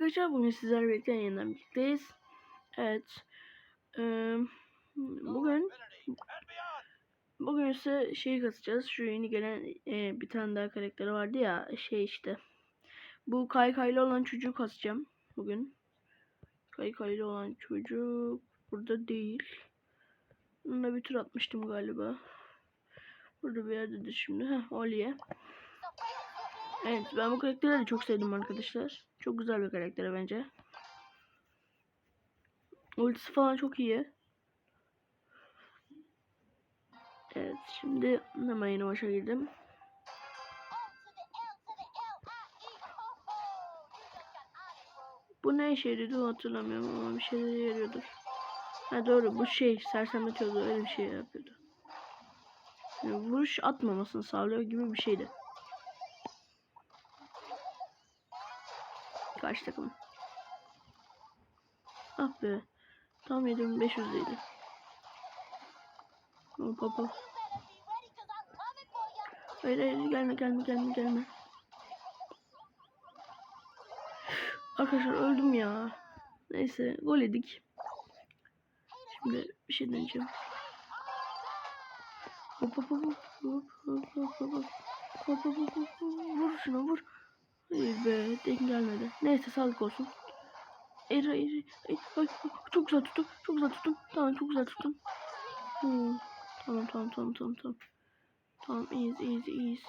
Arkadaşlar bugün sizlerle birlikte yeniden birlikteyiz. Evet. Eee, bugün bugün ise şeyi kasacağız. Şu yeni gelen eee, bir tane daha karakteri vardı ya şey işte. Bu kaykaylı olan çocuğu kasacağım bugün. Kaykaylı olan çocuk burada değil. Bununla bir tur atmıştım galiba. Burada bir yerdedir şimdi. Heh, Oli'ye. Evet ben bu karakteri de çok sevdim arkadaşlar. Çok güzel bir karakter bence. Ultisi falan çok iyi. Evet şimdi hemen yeni başa girdim. Bu ne işe yarıyordu hatırlamıyorum ama bir şeyler yarıyordur. Ha doğru bu şey sersemletiyordu öyle bir şey yapıyordu. Yani vuruş atmamasını sağlıyor gibi bir şeydi. Karşı takım. Ah be. Tam 7500'deydi. Hop hop hop. Hayır hayır gelme gelme gelme gelme. Arkadaşlar öldüm ya. Neyse gol yedik. Şimdi bir şey deneyeceğim. Hop hop hop hop hop hop hop hop hop hop hop hop vur şuna vur. Hayır be denk gelmedi. Neyse sağlık olsun. Hayır hayır hayır. Ay, çok güzel tuttum. Çok güzel tuttum. Tamam çok güzel tuttum. Hmm. Tamam tamam tamam tamam tamam. Tamam iyiyiz iyiyiz iyiyiz.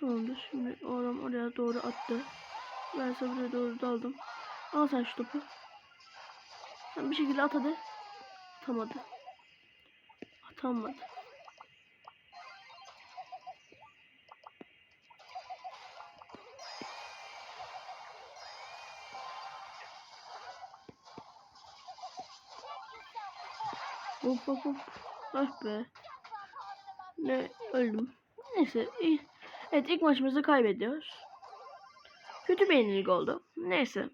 Tamamdır. Şimdi o adam oraya doğru attı. Ben ise buraya doğru daldım. Al sen şu topu. Sen bir şekilde at hadi. Atamadı. Atamadı. Hop hop hop. Ah be. Ne öldüm. Neyse iyi. Evet ilk maçımızı kaybediyoruz. Kötü bir yenilik oldu. Neyse.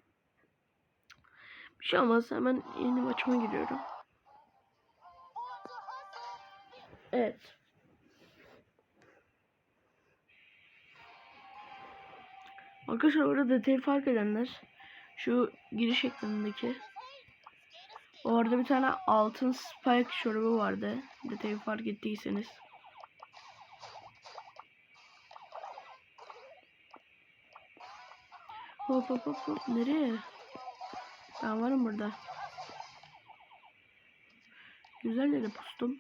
Bir şey olmaz. Hemen yeni maçıma giriyorum. Evet. Arkadaşlar orada detayı fark edenler şu giriş ekranındaki Orada bir tane altın spike şurubu vardı. Detayı fark ettiyseniz. Hop hop hop hop. Nereye? Ben varım burada. Güzel yere pustum.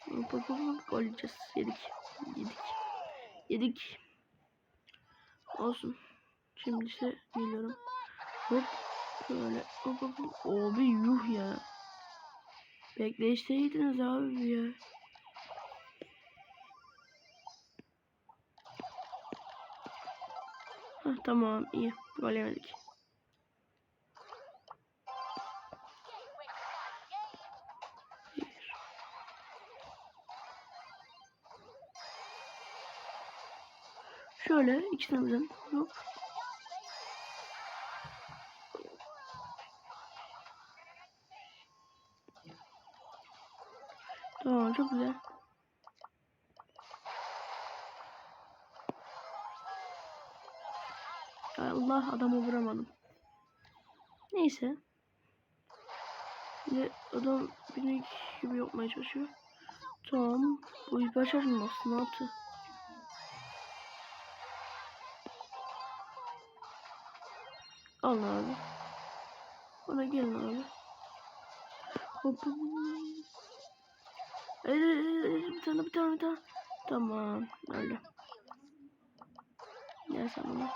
Hop hop hop hop. Gol yiyeceğiz. Yedik. Yedik. Yedik. Olsun. Şimdi ise geliyorum. Hop. Hop. Abi yuh ya. Bekleyişteydiniz abi ya. Heh, tamam iyi. Gol yemedik. Şöyle ikisini birden. Hop. Tamam çok güzel. Allah adamı vuramadım. Neyse. Şimdi adam beni gibi yapmaya çalışıyor. Tamam. Bu iş başarılmaz. Ne yaptı? Al abi. Bana gelin abi. Hop. hop, hop. Bir tane bir tane bir tane. Tamam öyle. Gel sen bana.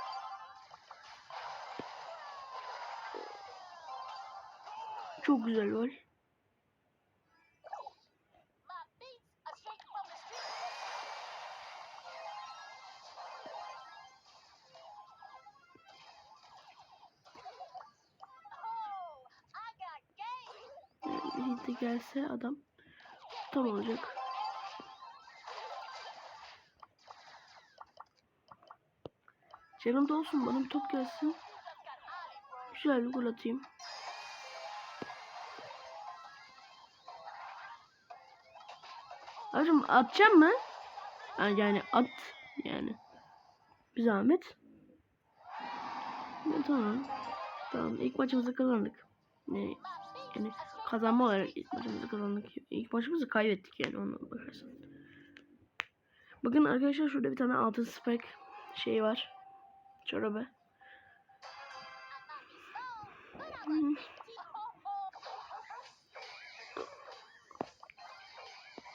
Çok güzel gol. Yani bir de gelse adam tam olacak. Canım da olsun bana top gelsin. Güzel bir gol atayım. Hacım atacağım mı? Yani at yani. Bir zahmet. Ya, tamam. Tamam ilk maçımızı kazandık. Ne yani kazanma olarak ilk maçımızı kazandık. İlk maçımızı kaybettik yani ona bakarsan. Bakın arkadaşlar şurada bir tane altın spek şey var. Çorabı. Hmm.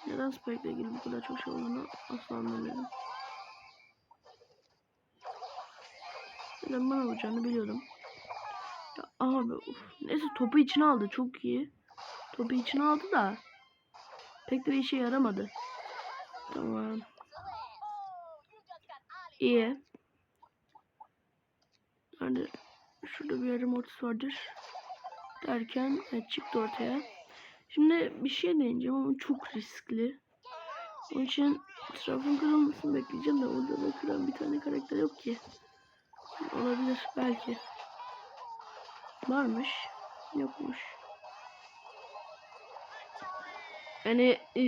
Neden spike ile ilgili bu kadar çok şey olduğunu asla anlamıyorum. Neden bana vuracağını biliyordum. Ya abi uf. Neyse topu içine aldı çok iyi. Topu içine aldı da pek bir işe yaramadı. Tamam. İyi. Hadi şurada bir yarım ortası vardır. Derken evet, çıktı ortaya. Şimdi bir şey deneyeceğim ama çok riskli. Onun için tarafın kırılmasını bekleyeceğim de orada da kıran bir tane karakter yok ki. Olabilir belki. Varmış. Yokmuş. Yani e,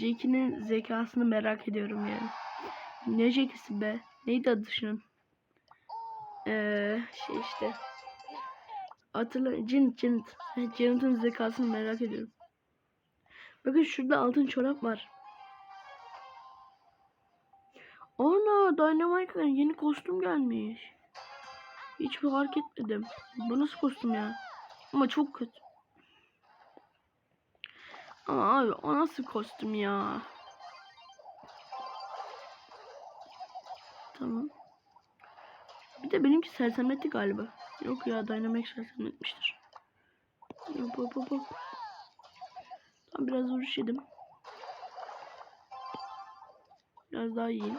Jackie'nin zekasını merak ediyorum yani. Ne Jackie'si be? Neydi adı şunun? Eee şey işte. Hatırla Janet. Evet, Janet'ın zekasını merak ediyorum. Bakın şurada altın çorap var. Ana Dynamite'ın yeni kostüm gelmiş. Hiç fark etmedim. Bu nasıl kostüm ya? Ama çok kötü. Ama abi o nasıl kostüm ya? Tamam. Bir de benimki sersemletti galiba. Yok ya Dynamic sersemletmiştir. Hop hop hop. Tam biraz vuruş yedim. Biraz daha yiyeyim.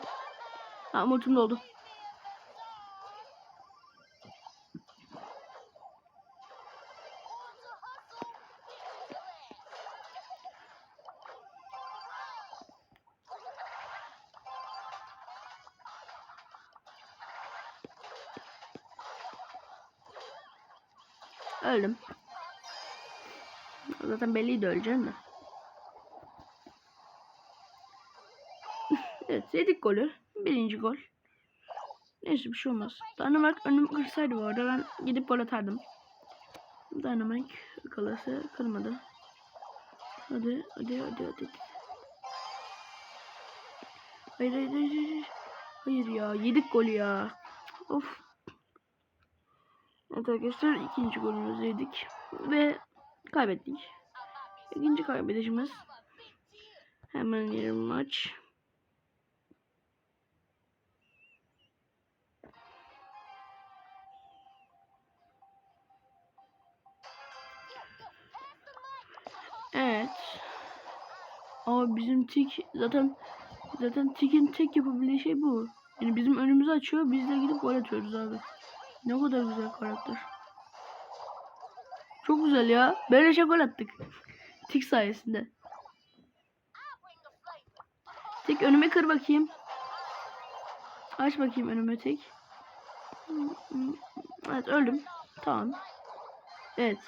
Ha mortum doldu. Öldüm. Zaten belliydi öleceğim de. evet yedik golü. Birinci gol. Neyse bir şey olmaz. Dynamite önümü kırsaydı bu arada ben gidip gol atardım. Dynamite kalası kırmadı. Hadi hadi hadi hadi. Hayır hayır hayır. Hayır, ya yedik golü ya. Of. Evet arkadaşlar ikinci golümüzü yedik. Ve kaybettik. İkinci kaybedişimiz. Hemen yarım maç. Evet. Ama bizim tik zaten zaten tikin tek yapabildiği şey bu. Yani bizim önümüzü açıyor biz de gidip gol atıyoruz abi. Ne kadar güzel karakter. Çok güzel ya. Böyle şey gol attık. Tik sayesinde. Tik önüme kır bakayım. Aç bakayım önüme tik. Evet öldüm. Tamam. Evet.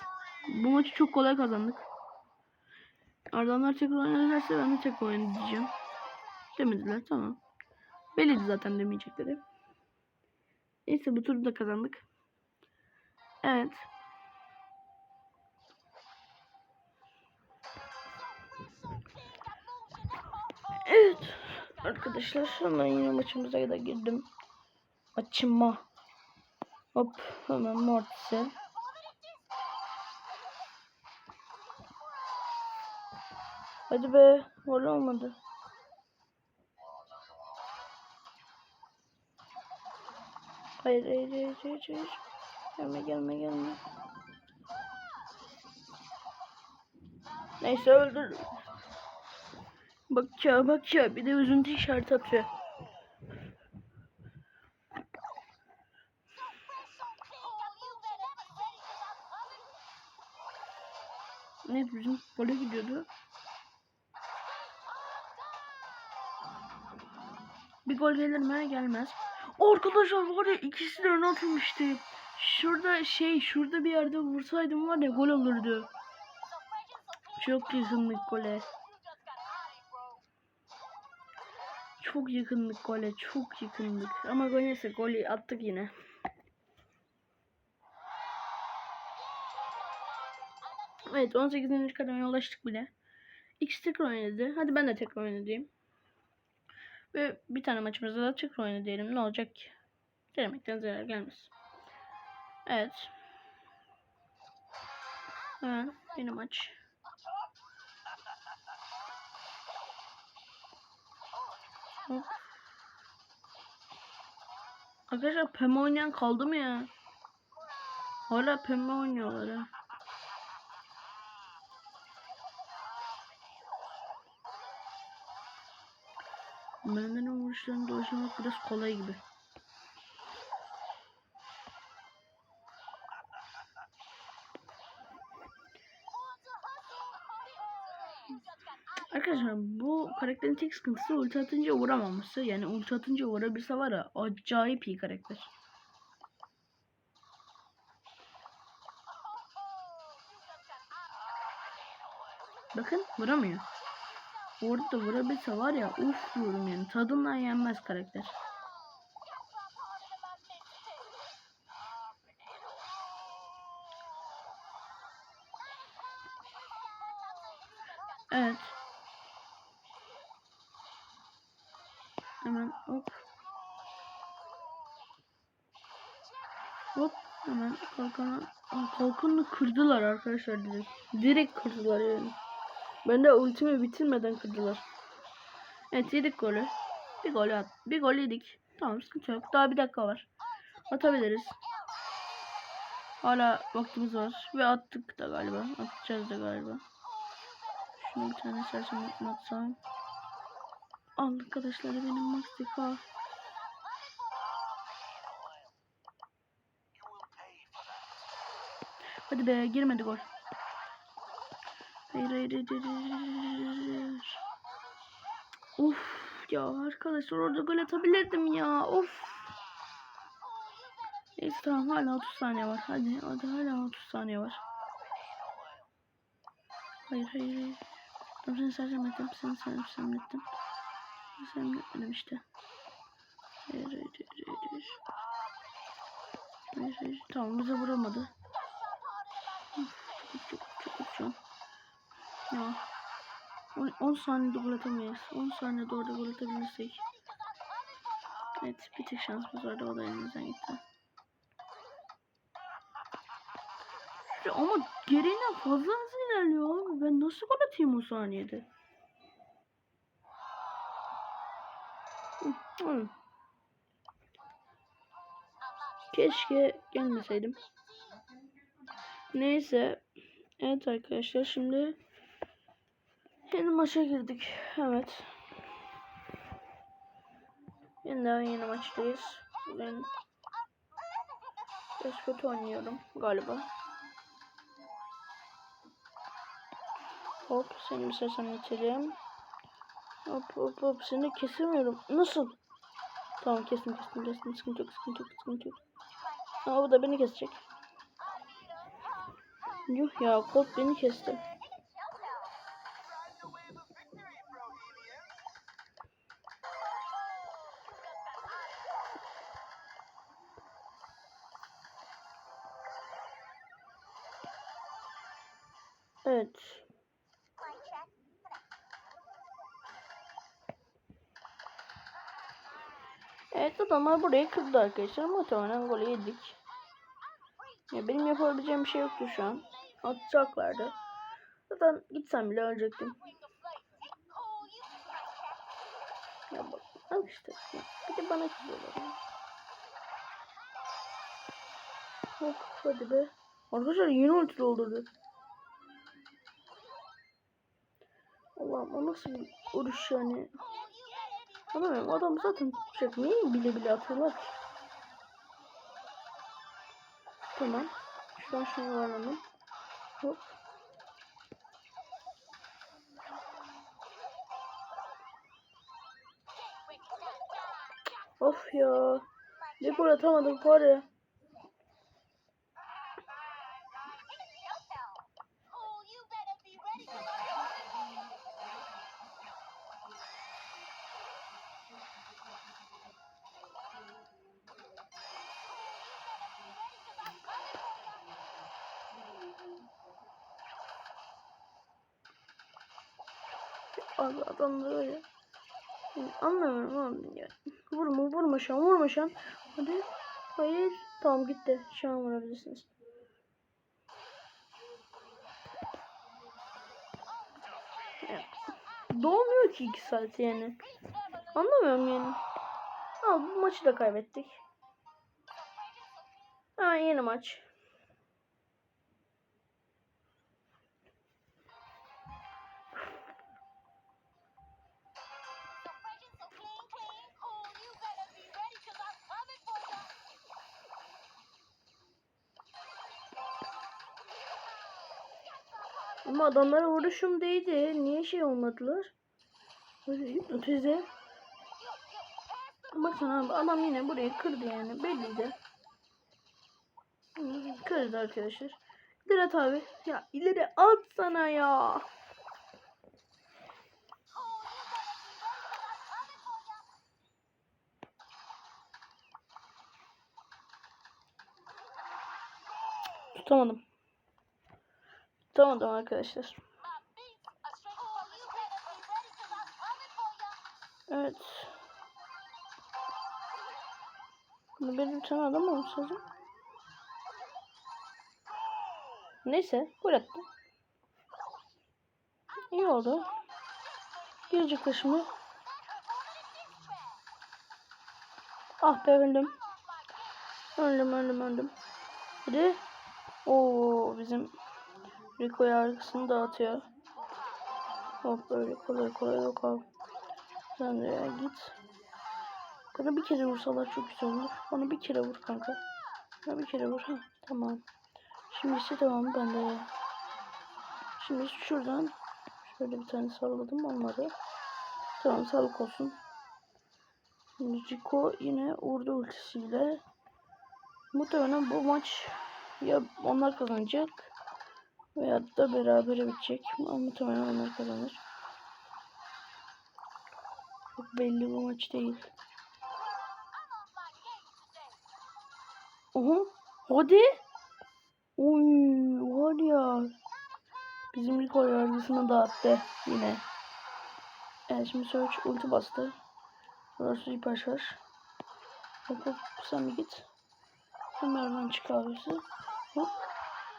Bu maçı çok kolay kazandık. Ardından tekrar oynarlarsa ben de tekrar oynayacağım. Demediler tamam. Belliydi zaten demeyecekleri. Neyse bu turu da kazandık. Evet. Evet. Arkadaşlar hemen yine maçımıza da girdim. Maçıma. Hop hemen Mortis'e. Hadi be. Gol olmadı. Hayır hayır hayır hayır hayır. Gelme gelme gelme. Neyse öldür. Bak ya bak ya bir de üzüntü işareti atıyor. Ne bizim gole gidiyordu. Bir gol gelir mi? Gelmez. Arkadaşlar var ya ikisi de öne atılmıştı. Şurada şey şurada bir yerde vursaydım var ya gol olurdu. Çok yakınlık gole. Çok yakınlık gole çok yakınlık. Ama gol neyse golü attık yine. Evet 18. kademeye ulaştık bile. İkisi tekrar oynadı. Hadi ben de tekrar oynayayım. Ve bir tane maçımızda da tekrar oyna diyelim. Ne olacak ki? Denemekten zarar gelmez. Evet. Hemen yeni maç. Hop. Arkadaşlar pembe oynayan kaldı mı ya? Hala pembe oynuyorlar ha. Benden vuruşlarını dolaşmak biraz kolay gibi. Arkadaşlar bu karakterin tek sıkıntısı ulti atınca vuramaması. Yani ulti atınca vurabilse var ya acayip iyi karakter. Bakın vuramıyor. Orada vurabilse var ya uf diyorum yani tadından yenmez karakter. Evet. Hemen hop. Hop hemen kalkana. Aa, kalkanını kırdılar arkadaşlar direkt. Direkt kırdılar yani. Ben de ultimi bitirmeden kırdılar. Evet yedik golü. Bir gol at. Bir gol yedik. Tamam sıkıntı yok. Daha bir dakika var. Atabiliriz. Hala vaktimiz var. Ve attık da galiba. Atacağız da galiba. Şunu bir tane sersem atsam. Al arkadaşlar benim Maxika. Hadi be girmedi gol. Hayır hayır hayır hayır. hayır. Of ya arkadaşlar orada gol atabilirdim ya. Of. Neyse tamam hala 30 saniye var. Hadi hadi hala 30 saniye var. Hayır hayır hayır. Tamam seni sercem ettim. Seni sercem ettim. Seni sercem etmedim işte. Hayır hayır hayır hayır. Hayır hayır. Tamam bize vuramadı. Of, çok çok çok çok. Ya. 10, 10 saniyede gol atamayız. 10 saniyede orada gol atabilirsek. Evet bir tek şansımız vardı o da elimizden gitti. Ama gereğinden fazla hızlı ilerliyor abi. Ben nasıl gol atayım o saniyede? Keşke gelmeseydim. Neyse. Evet arkadaşlar şimdi yeni maça girdik. Evet. Yeniden yeni maçtayız. Ben biraz kötü oynuyorum galiba. Hop seni bir sersem geçelim. Hop hop hop seni kesemiyorum. Nasıl? Tamam kestim kestim kestim. Sıkıntı yok sıkıntı yok sıkıntı yok. Aa bu da beni kesecek. Yuh ya Colt beni kesti. Evet. Evet adamlar burayı kırdı arkadaşlar. Muhtemelen golü yedik. Ya benim yapabileceğim bir şey yoktu şu an. Atacaklardı. Zaten gitsem bile ölecektim. Ya bak. Al işte. Bir de bana kızıyorlar. Hop hadi be. Arkadaşlar yeni ulti doldurdu. O nasıl vuruş yani. Anlamıyorum adam zaten tutacak. Niye bile bile atıyorlar? Tamam. Şu an şunu alalım. Hop. Of ya. Bir gol atamadık var ya. Abi adamlar öyle. Anlamıyorum oğlum ya. Vurma vurma şu an vurma şu an. Hadi. Hayır. Tamam gitti. Şu an vurabilirsiniz. Ya, Doğmuyor ki 2 saat yani. Anlamıyorum yani. Al bu maçı da kaybettik. Ha yeni maç. Ama adamlara vuruşum değdi. Niye şey olmadılar? Hipnotize. Baksana abi adam yine burayı kırdı yani. Belliydi. Kırdı arkadaşlar. Dirat abi. Ya ileri at sana ya. Tutamadım. Tutamadım arkadaşlar. Evet. Benim bir tane adam olmuş lazım. Neyse gol attı. İyi oldu. Girecekler şimdi. Ah be öldüm. Öldüm öldüm öldüm. Hadi. Oo bizim Rico yargısını dağıtıyor. Hop böyle kolay kolay yok abi. Sen de ya git. Bana bir kere vursalar çok güzel olur. Bana bir kere vur kanka. Bana bir kere vur. Ha, tamam. Şimdi ise tamam ben de. Şimdi şuradan şöyle bir tane salladım olmadı. Tamam sağlık olsun. Rico yine vurdu ultisiyle. Muhtemelen bu maç ya onlar kazanacak veya da berabere bitecek. Ama muhtemelen onlar kazanır. Çok belli bu maç değil. Oha. Hadi. Oy var ya. Bizim Rico yargısını dağıttı yine. Evet şimdi Search ulti bastı. Burası hiper şarj. Hop hop sen bir git. Hemen çık abisi. Hop.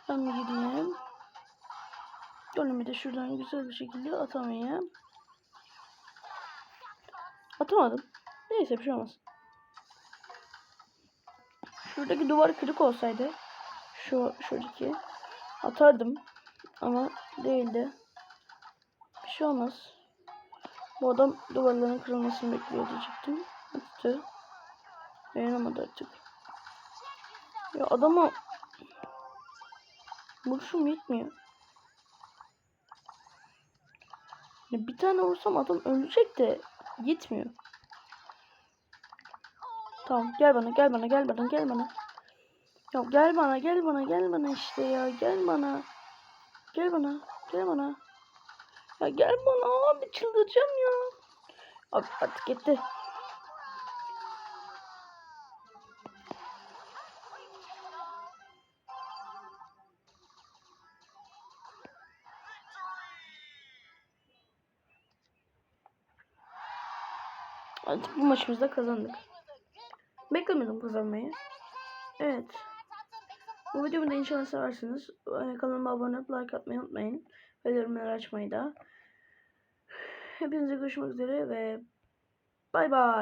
Ben bir gideyim. Golümü de şuradan güzel bir şekilde atamayayım. Atamadım. Neyse bir şey olmaz. Şuradaki duvar kırık olsaydı şu şuradaki atardım ama değildi. Bir şey olmaz. Bu adam duvarların kırılmasını bekliyor diyecektim. Attı. Dayanamadı artık. Ya adama vuruşum yetmiyor. Ya bir tane vursam adam ölecek de gitmiyor. Tamam gel bana gel bana gel bana gel bana. Ya gel bana gel bana gel bana işte ya gel bana. Gel bana gel bana. Ya gel bana abi çıldıracağım ya. Abi artık gitti. Bu maçımızda kazandık. Beklemiyordum kazanmayı. Evet. Bu videomu da inşallah seversiniz. Ee, Kanalıma abone olup like atmayı unutmayın. Ve yorumları açmayı da. Hepinize görüşmek üzere ve bay bay.